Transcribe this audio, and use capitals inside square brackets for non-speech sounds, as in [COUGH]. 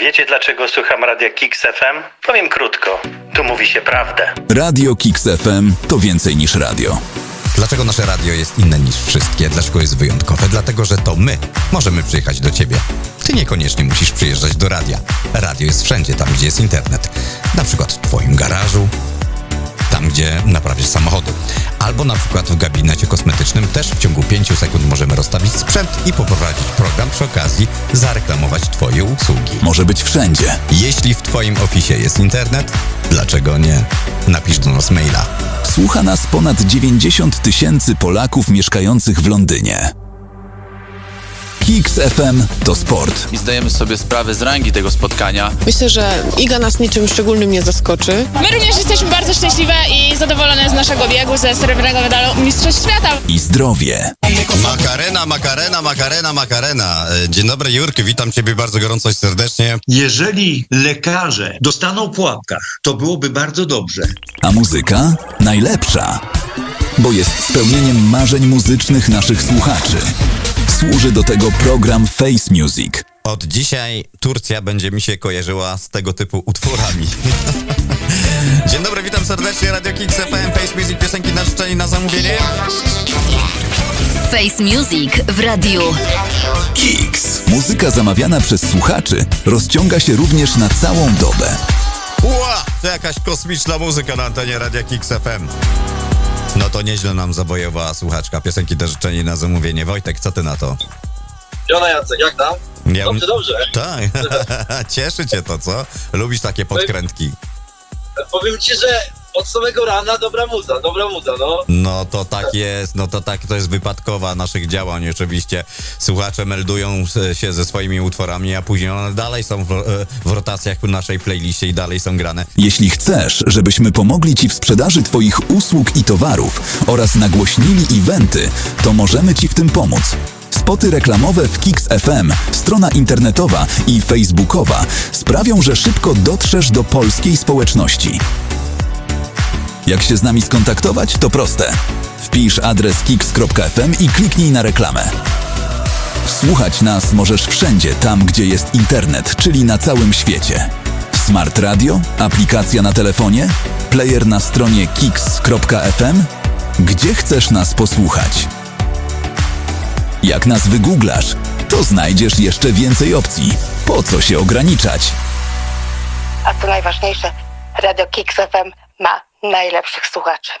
Wiecie dlaczego słucham Radia Kix FM? Powiem krótko. Tu mówi się prawdę. Radio Kix FM to więcej niż radio. Dlaczego nasze radio jest inne niż wszystkie? Dlaczego jest wyjątkowe? Dlatego, że to my możemy przyjechać do ciebie. Ty niekoniecznie musisz przyjeżdżać do radia. Radio jest wszędzie, tam gdzie jest internet. Na przykład w twoim garażu, tam gdzie naprawisz samochody. Albo na przykład w gabinecie kosmetycznym też w ciągu 5 sekund możemy rozstawić sprzęt i poprowadzić program przy okazji zareklamować twoje usługi. Może być wszędzie. Jeśli w twoim oficie jest internet, dlaczego nie? Napisz do nas maila. Słucha nas ponad 90 tysięcy Polaków mieszkających w Londynie. Kix FM to sport. i zdajemy sobie sprawę z rangi tego spotkania. Myślę, że Iga nas niczym szczególnym nie zaskoczy. My również jesteśmy bardzo szczęśliwe i zadowolone z naszego biegu, ze srebrnego medalu Mistrzostw Świata. I zdrowie. Makarena, makarena, makarena, makarena. E, Dzień dobry Jurki, witam ciebie bardzo gorąco i serdecznie. Jeżeli lekarze dostaną po łapkach, to byłoby bardzo dobrze. A muzyka najlepsza, bo jest spełnieniem marzeń muzycznych naszych słuchaczy. Służy do tego program Face Music. Od dzisiaj Turcja będzie mi się kojarzyła z tego typu utworami. [LAUGHS] Dzień dobry, witam serdecznie, Radio Kix FM, Face Music, piosenki na życzenie na zamówienie. Face Music w radiu. Kix. Muzyka zamawiana przez słuchaczy rozciąga się również na całą dobę. Ła, to jakaś kosmiczna muzyka na antenie Radia Kix FM. No to nieźle nam zabojowała słuchaczka piosenki na życzenie i na zamówienie. Wojtek, co ty na to? Jona Jacek, jak tam? Ja- Dobrze, dobrze. Tak, [LAUGHS] cieszy cię to, co? Lubisz takie podkrętki. Powiem ci, że od samego rana dobra muza, dobra muza, no. No to tak jest, no to tak, to jest wypadkowa naszych działań oczywiście. Słuchacze meldują się ze swoimi utworami, a później one dalej są w, e, w rotacjach w naszej playliście i dalej są grane. Jeśli chcesz, żebyśmy pomogli Ci w sprzedaży Twoich usług i towarów oraz nagłośnili eventy, to możemy Ci w tym pomóc. Spoty reklamowe w Kix FM, strona internetowa i facebookowa sprawią, że szybko dotrzesz do polskiej społeczności. Jak się z nami skontaktować? To proste. Wpisz adres kix.fm i kliknij na reklamę. Słuchać nas możesz wszędzie tam, gdzie jest internet, czyli na całym świecie. Smart Radio, aplikacja na telefonie, player na stronie kix.fm. Gdzie chcesz nas posłuchać? Jak nas wygooglasz, to znajdziesz jeszcze więcej opcji. Po co się ograniczać? A co najważniejsze, Radio Kix FM ma najlepszych słuchaczy.